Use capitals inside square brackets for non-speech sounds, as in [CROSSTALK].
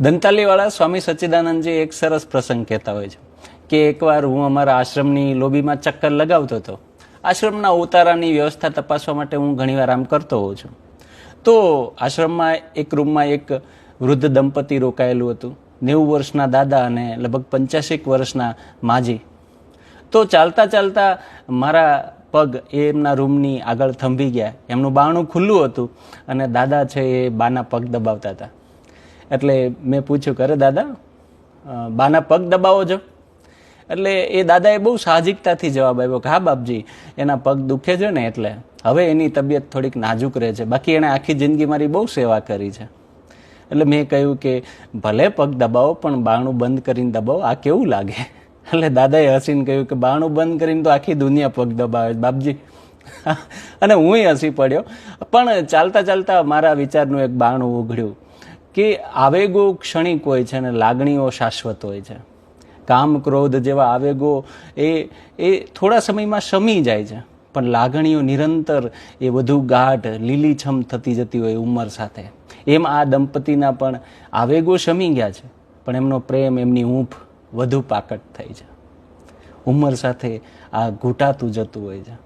દંતાલીવાળા સ્વામી સચ્ચિદાનંદજી એક સરસ પ્રસંગ કહેતા હોય છે કે એકવાર હું અમારા આશ્રમની લોબીમાં ચક્કર લગાવતો હતો. આશ્રમના ઉતારાની વ્યવસ્થા તપાસવા માટે હું ઘણીવાર આમ કરતો હોઉં છું. તો આશ્રમમાં એક રૂમમાં એક વૃદ્ધ દંપતી રોકાયેલું હતું. નેવું વર્ષના દાદા અને લગભગ પંચ્યાસેક વર્ષના માજી. તો ચાલતા ચાલતા મારા પગ એમના રૂમની આગળ થંભી ગયા. એમનું બાણું ખુલ્લું હતું અને દાદા છે એ બાના પગ દબાવતા હતા. એટલે મેં પૂછ્યું કરે દાદા બાના પગ દબાવો છો એટલે એ દાદાએ બહુ સાહજિકતાથી જવાબ આપ્યો કે હા બાપજી, એના પગ દુખે છે ને એટલે હવે એની તબિયત થોડીક નાજુક રહે છે. બાકી એણે આખી જિંદગી મારી બહુ સેવા કરી છે. એટલે મેં કહ્યું કે ભલે પગ દબાવો, પણ બાણું બંધ કરીને દબાવો, આ કેવું લાગે? એટલે દાદાએ હસીને કહ્યું કે બાણું બંધ કરીને તો આખી દુનિયા પગ દબાવે બાપજી, [LAUGHS] અને હુંય હસી પડ્યો. પણ ચાલતા ચાલતા મારા વિચારનું એક બાણું ઉઘડ્યું. કે આવેગો ક્ષણિક હોય છે અને લાગણીઓ શાશ્વત હોય છે. કામ, ક્રોધ જેવા આવેગો એ એ થોડા સમયમાં શમી જાય છે, પણ લાગણીઓ નિરંતર એ વધુ ગાઢ, લીલીછમ થતી જતી હોય ઉંમર સાથે. એમ આ દંપતીના પણ આવેગો શમી ગયા છે, પણ એમનો પ્રેમ, એમની ઊંફ વધુ પાકટ થઈ છે. ઉંમર સાથે આ ઘૂંટાતું જતું હોય છે.